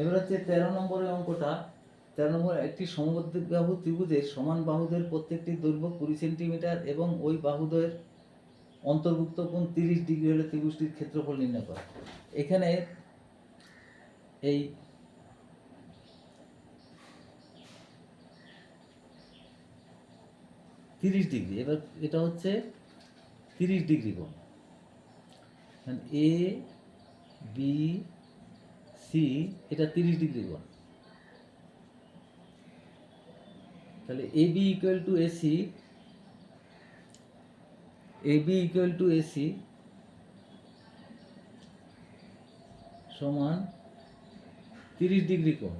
এবার হচ্ছে তেরো নম্বরের অঙ্কটা, তেরো নম্বর একটি সমবাহু ত্রিভুজের সমান বাহুদের প্রত্যেকটি দৈর্ঘ্য কুড়ি সেন্টিমিটার এবং ওই বাহুদের অন্তর্ভুক্ত কোণ তিরিশ ডিগ্রি হলে ত্রিভুজটির ক্ষেত্রফল নির্ণয় করা। এখানে এই তিরিশ ডিগ্রি, এবার এটা হচ্ছে তিরিশ ডিগ্রি কোণ। এ বি সি এটা তিরিশ ডিগ্রি কোণ। তাহলে A B equal to AC A B equal to AC সমান তিরিশ ডিগ্রি কোণ।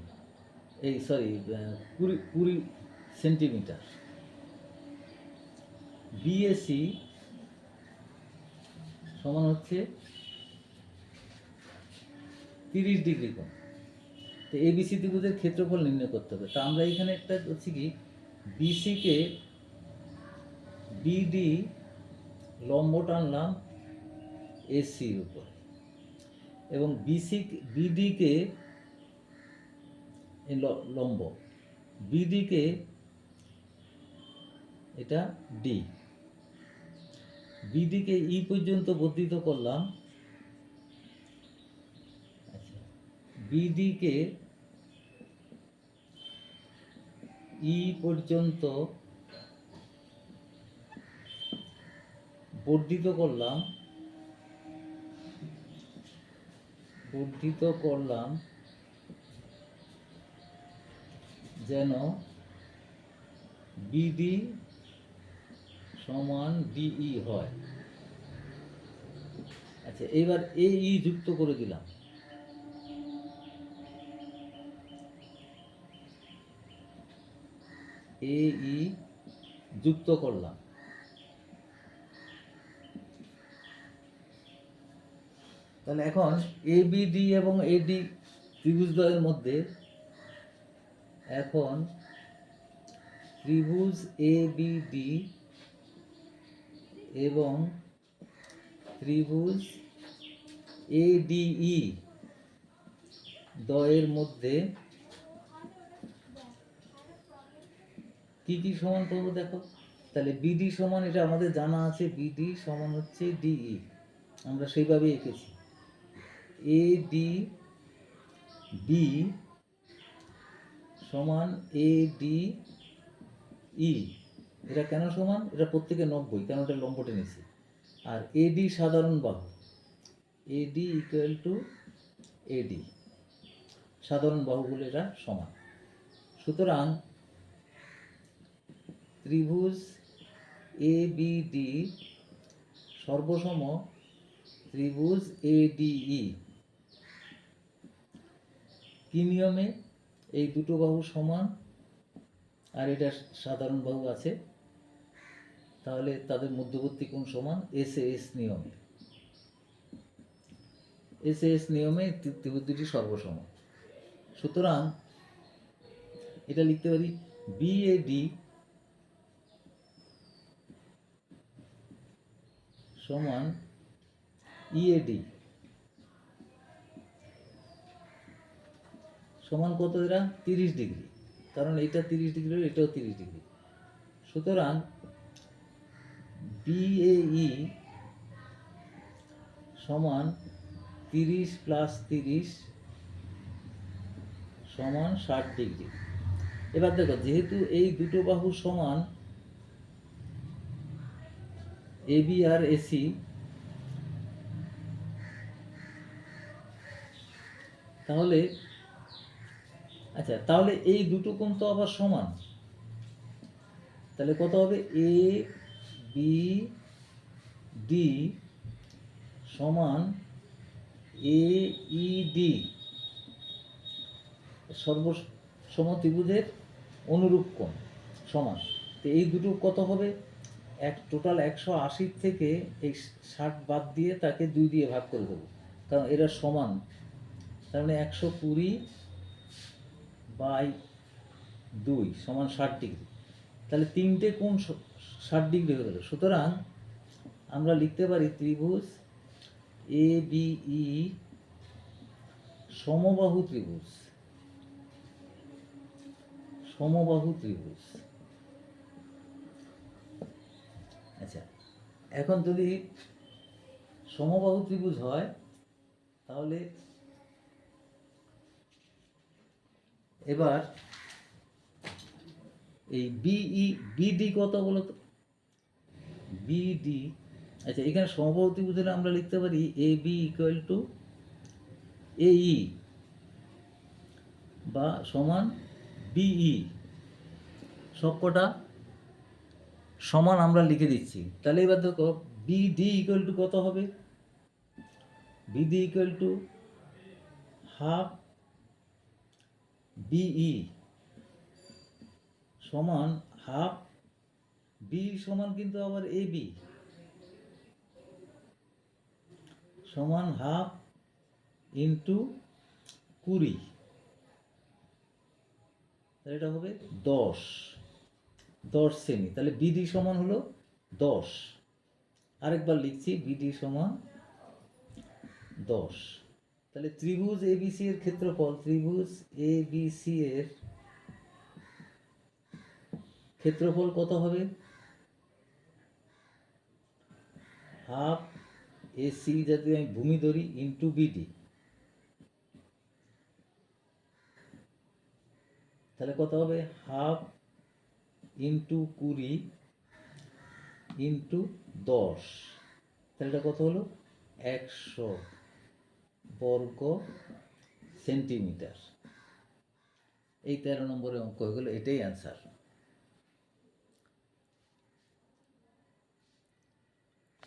এই সরি কুড়ি কুড়ি সেন্টিমিটার। বিএসি সমান হচ্ছে তিরিশ ডিগ্রি কোণ। তো এবিসি ত্রিভুজের ক্ষেত্রফল নির্ণয় করতে হবে। তা আমরা এখানে একটা হচ্ছে কি বিসিকে বিডি লম্ব টানলাম এসির উপর। এবং বিসি বিডিকে লম্ব। বিডিকে এটা ডি বিডিকে ই পর্যন্ত বর্ধিত করলাম আচ্ছা বিডিকে ই পর্যন্ত বর্ধিত করলাম বর্ধিত করলাম যেন বিডি সমান ডিই হয়। আচ্ছা এইবার এ ই যুক্ত করে দিলাম। এ, ই যুক্ত করলাম। তাহলে এখন এ, বি, ডি এবং এ, ডি ত্রিভুজদ্বয়ের মধ্যে এখন ত্রিভুজ এ, বি, ডি এবং ত্রিভুজ এ ডিই দ্বয়ের মধ্যে কি কি সমান পাবো দেখো? তাহলে বিডি সমান, এটা আমাদের জানা আছে বিডি সমান হচ্ছে ডিই আমরা সেইভাবে এঁকেছি। এ ডি বি সমান এ ডি ই এটা কেন সমান? এটা প্রত্যেকে নব্বই, কেন এটা লম্ব টেনেছি আর এডি সাধারণ বাহু। এডি ইকুয়াল টু এডি সাধারণ বাহুগুলো এটা সমান। সুতরাং ত্রিভুজ এ বি ডি সর্বসম ত্রিভুজ এ ডিই কি নিয়মে এই দুটো বাহু সমান? আর এটা সাধারণ বাহু আছে। তাহলে তাদের মধ্যবর্তী কোণ সমান এস এস নিয়মে। এস এস নিয়মে ত্রি- ত্রিভুজ দুটি সর্বসম। সুতরাং এটা লিখতে পারি বি এ ডি সমান ইএডি সমান কত এরা? তিরিশ ডিগ্রি। কারণ এটা তিরিশ ডিগ্রি, এটাও তিরিশ ডিগ্রি। সুতরাং বিএই সমান তিরিশ প্লাস তিরিশ সমান ষাট ডিগ্রি। এবার দেখো, যেহেতু এই দুটো বাহু সমান এবি আর এসি তাহলে আচ্ছা তাহলে এই দুটো কোণ তো আবার সমান। তাহলে কত হবে? এ বি ডি সমান এ ই ডি সর্বসম ত্রিভুজের অনুরূপ কোণ সমান। তো এই দুটো কত হবে? এক টোটাল একশো আশির থেকে এই ষাট বাদ দিয়ে তাকে দুই দিয়ে ভাগ করে দেবো। কারণ এরা সমান। তার মানে একশো কুড়ি বাই দুই সমান ষাট ডিগ্রি। তাহলে তিনটে কোণ ষাট ডিগ্রি হয়ে গেল। সুতরাং আমরা লিখতে পারি ত্রিভুজ এ বি ই সমবাহু ত্রিভুজ। সমবাহু ত্রিভুজ। আচ্ছা এখন যদি সমবাহু ত্রিভুজ হয়, তাহলে এবার এই বিই বিডি কত বলো তো বিডি আচ্ছা এখানে সমবাহু ত্রিভুজ আমরা লিখতে পারি এ বি ইকুয়াল টু এই বা সমান বিই সবকটা সমান আমরা লিখে দিচ্ছি। তাহলে এবার দেখো বিডি ইকুয়াল টু কত হবে? BD equal to half BE সমান হাফ বি সমান কিন্তু আবার এ বি সমান হাফ ইন্টু কুড়ি। এটা হবে দশ। দশ সেমি তাহলে বিডি সমান হলো দশ। আরেকবার লিখছি, বিডি সমান দশ। তাহলে ত্রিভুজ এবিসি এর ক্ষেত্রফল, ত্রিভুজ এবিসি এর ক্ষেত্রফল কত হবে? হাফ এসি যদি আমি ভূমি ধরি ইন্টু বিডি। তাহলে কত হবে? হাফ ইন্টু কুড়ি ইন্টু দশ। তাহলে এটা কত হলো? একশো বর্গ সেন্টিমিটার। এই তেরো নম্বরের অঙ্ক হয়ে গেলো, এটাই অ্যান্সার